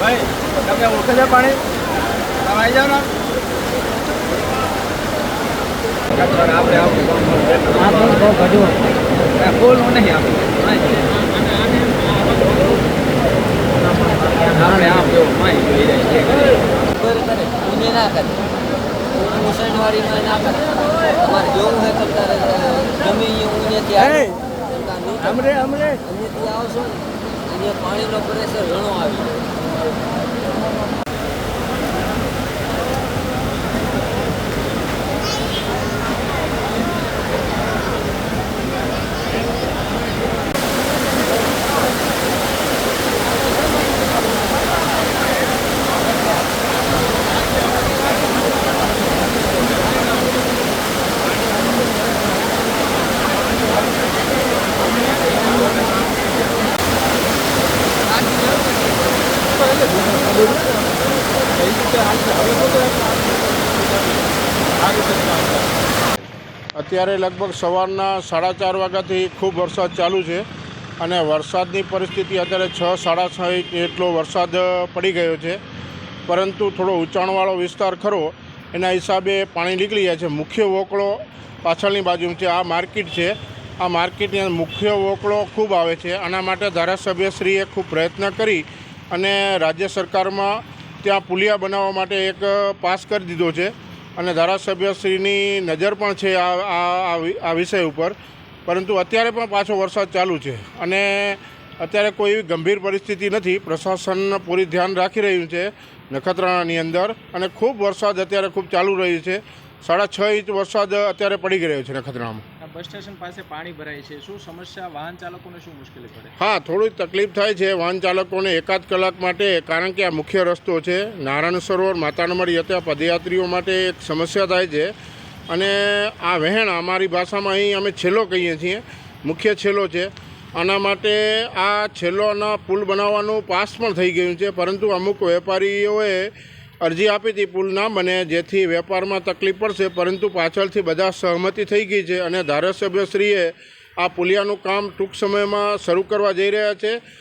ભાઈ, તમે આવી જાઓ ને. આપણે આવું ફૂલનું નહીં આપણે આમ કેવું માઈ જોઈ જાય ના કરે. મુસળવાડીમાં ના કરે. તમારે જોવું હોય તો તારે ગમે એ આવે. અમરે અમરે. અહીંયાથી આવશો ને અહીંયા પાણીનો પ્રેશર ઘણો આવી અત્યારે લગભગ સવારના સાડા ચાર વાગ્યાથી ખૂબ વરસાદ ચાલુ છે અને વરસાદની પરિસ્થિતિ અત્યારે છ, સાડા છ એટલો વરસાદ પડી ગયો છે. પરંતુ થોડો ઊંચાણવાળો વિસ્તાર ખરો, એના હિસાબે પાણી નીકળી જાય છે. મુખ્ય વોકળો પાછળની બાજુ છે. આ માર્કેટ છે. આ માર્કેટની અંદર મુખ્ય વોકળો ખૂબ આવે છે. આના માટે ધારાસભ્યશ્રીએ ખૂબ પ્રયત્ન કરી અને રાજ્ય સરકારમાં ત્યાં પુલિયા બનાવવા માટે એક પાસ કરી દીધો છે અને ધારાસભ્યશ્રીની નજર પણ છે આ, આ- વિષય ઉપર. પરંતુ અત્યારે પણ પાછો વરસાદ ચાલુ છે અને અત્યારે કોઈ ગંભીર પરિસ્થિતિ નથી. પ્રશાસન પૂરી ધ્યાન રાખી રહ્યું છે નખત્રાણાની અંદર અને ખૂબ વરસાદ અત્યારે ખૂબ ચાલુ રહ્યું છે. સાડા છ ઇંચ વરસાદ અત્યારે પડી ગયો છે નખત્રાણામાં. બસ સ્ટેશન પાસે પાણી ભરાય છે. શું સમસ્યા? વાહન ચાલકોને શું મુશ્કેલી પડે? હા, થોડી તકલીફ થાય છે વાહન ચાલકોને એકાદ કલાક માટે, કારણ કે આ મુખ્ય રસ્તો છે. નારાયણ સરોવર માતાનમરી હતા પદયાત્રીઓ માટે એક સમસ્યા થાય છે. અને આ વહેણ અમારી ભાષામાં અહીં અમે છેલ્લો કહીએ છીએ. મુખ્ય છેલ્લો છે. આના માટે આ છેલ્લોના પુલ બનાવવાનું પાસ પણ થઈ ગયું છે. પરંતુ અમુક વેપારીઓએ અરજી આપી હતી પુલના મને જેથી વેપારમાં તકલીફ પડશે, પરંતુ પાછળથી બધા સહમતિ થઈ ગઈ છે અને ધારાસભ્યશ્રીએ આ પુલિયાનું કામ ટૂંક સમયમાં શરૂ કરવા જઈ રહ્યા છે.